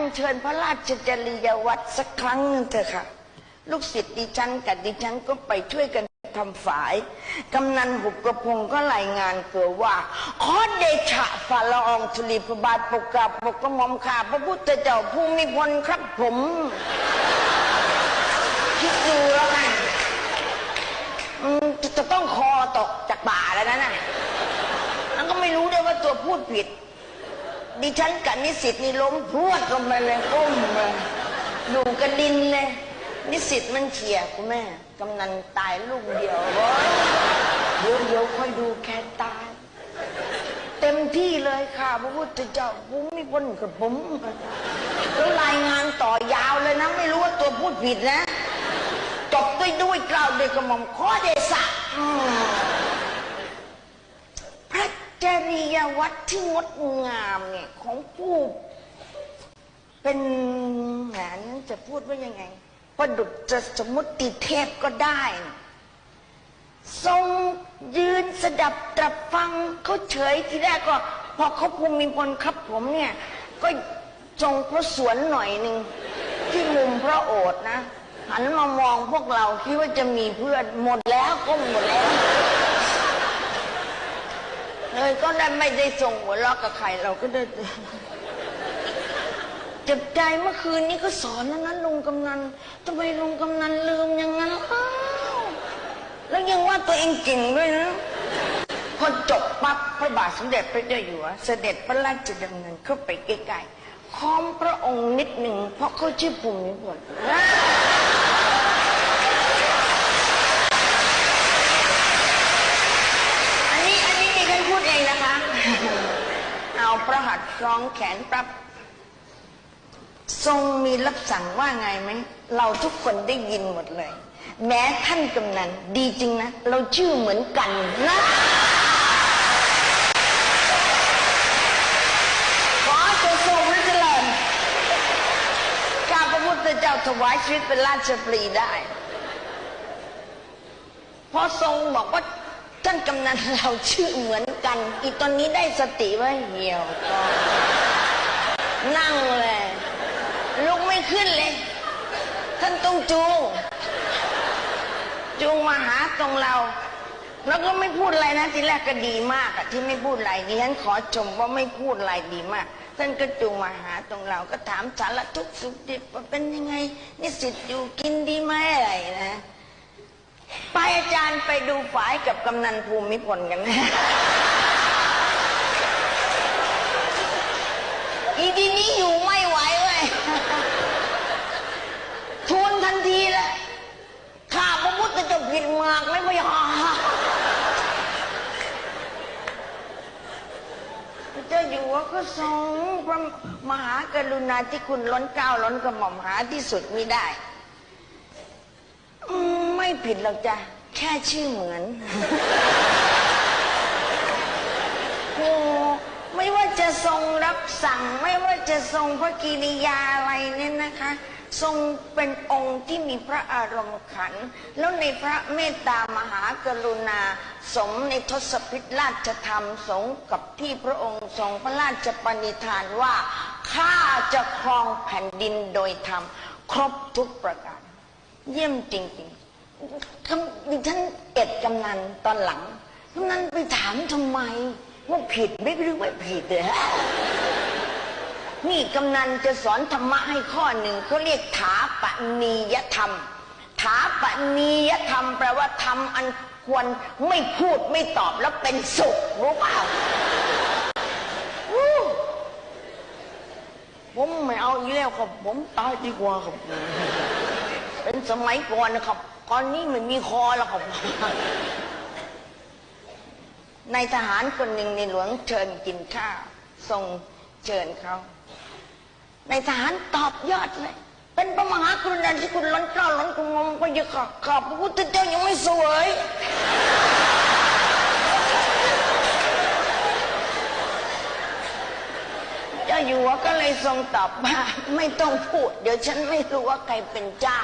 อัญเชิญพระราชจริยวัตรสักครั้งหนึ่งเถอะค่ะ ลูกศิษย์ดิฉันกับดิฉันก็ไปช่วยกันทำฝาย กำนันหุบกระพงก็รายงานเกิดว่า ขอเดชะฝ่าละอองธุลีพระบาทปกกราบปกกระหม่อมข่าพระพุทธเจ้าผู้มีพลครับผม คิดดูแล้วกันจะต้องคอตกจากบ่าแล้วนะน่ะแล้วก็ไม่รู้ด้วยว่าตัวพูดผิด ดิฉันกับนิสิตนี่ล้มพรวดลงไปเลยก้มเลยดูกระดินเลย นิสิตมันเฉียคุณแม่กำนันตายลูกเดียวเว้ยเดี๋ยวเดี๋ยวค่อยดูแค่ตาย เต็มที่เลยค่ะพระพุทธเจ้าผมมีคนกับผมแล้วรายงานต่อยาวเลยนะ ไม่รู้ว่าตัวพูดผิดนะ จบด้วยด้วยกล่าวด้วยกระหม่อมข้อเดชะ จริยวัตรที่งดงามเนี่ยของผู้เป็นแหนจะพูดว่ายังไงประดุจจะสมมติเทพก็ได้ ทรงยืนสดับตรับฟังเขาเฉยทีแรกก็ พอเขาภูมิพลครับผมเนี่ย ก็ทรงพระสวนหน่อยหนึ่งที่มุมพระโอษนะ หันมามองพวกเราคิดว่าจะมีเพื่อนหมดแล้วก็หมดแล้ว เลยก็ได้ไม่ได้ส่งหัวเราะกับใครเราก็ได้เจ็บใจเมื่อคืนนี้ก็สอนแล้วนะลุงกำนันทำไมลุงกำนันลืมอย่างนั้นอ้าวแล้วยังว่าตัวเองเก่งด้วยนะพอจบปั๊บพระบาทสมเด็จพระเจ้าอยู่หัวเสด็จพระราชดำเนินเข้าไปใกล้ๆค้อมพระองค์นิดหนึ่งเพราะเขาชื่อภูมิพลอันนี้อันนี้ดิฉันพูดเองนะคะ เอาพระหัตถ์คล้องแขนปรับทรงมีรับสั่งว่าไงไหม เราทุกคนได้ยินหมดเลย แม้ท่านกำนันดีจริงนะ เราชื่อเหมือนกันนะขอจงทรงพระเจริญข้าพระพุทธเจ้าถวายชีวิตเป็นราชปรีได้ พอทรงบอกว่าานกำนันเราชื่อเหมือนกัน อีตอนนี้ได้สติไว้เหี่ยวก็นั่งเลยลุกไม่ขึ้นเลย ท่านต้องจูงจูงมาหาตรงเรา แล้วก็ไม่พูดอะไรนะทีแรกก็ดีมากอะที่ไม่พูดอะไรดิฉันขอชมว่าไม่พูดอะไรดีมาก ท่านก็จูงมาหาตรงเรา ก็ถามสารทุกข์สุขดิบว่าเป็นยังไงนิสิตอยู่กินดีไหมอะไรนะ ไปอาจารย์ไปดูฝายกับกำนันภูมิพลกันนะอีทีนี้อยู่ไม่ไหวเว้ยทูลทันทีเลยข้าพระพุทธเจ้าผิดมากเลยพยาพระเจ้าอยู่ว่าก็ทรงพระมหากรุณาที่คุณล้นเกล้าล้นกระหม่อมหาที่สุดมิได้ อืม ไม่ผิดหรอกจ้ะแค่ชื่อเหมือนโอ้ไม่ว่าจะทรงรับสั่ง ไม่ว่าจะทรงพระกิริยาอะไรเนี่ยนะคะ ทรงเป็นองค์ที่มีพระอารมณ์ขัน แล้วในพระเมตตามหากรุณา สมในทศพิธราชธรรมสงกับที่พระองค์ทรงพระราชปณิธานว่าข้าจะครองแผ่นดินโดยธรรมครบทุกประการ เยี่ยมจริงๆ ดิฉันเอ็ดกำนันตอนหลังกำนันไปถามทำไม ว่าผิดไม่รู้ว่าผิดเลยนี่กำนันจะสอนธรรมะให้ข้อหนึ่งเขาเรียกถาปณียธรรม ถาปณียธรรมแปลว่าทำอันควรไม่พูดไม่ตอบแล้วเป็นสุขรู้เปล่าผมไม่เอาอีกแล้วครับ ผมตายดีกว่าครับ เป็นสมัยก่อนนะครับ ตอนนี้ไม่มีคอแล้วครับในทหารคนหนึ่งในหลวงเชิญกินข้าวทรงเชิญเขาในทหารตอบยอดเลย เป็นพระมหากรุณาธิคุณล้นเกล้าล้นกระหม่อมก็ยังขอบขอบพระพุทธเจ้ายังไม่สวยเจ้าอยู่หัวก็เลยทรงตอบว่าไม่ต้องพูด เดี๋ยวฉันไม่รู้ว่าใครเป็นเจ้า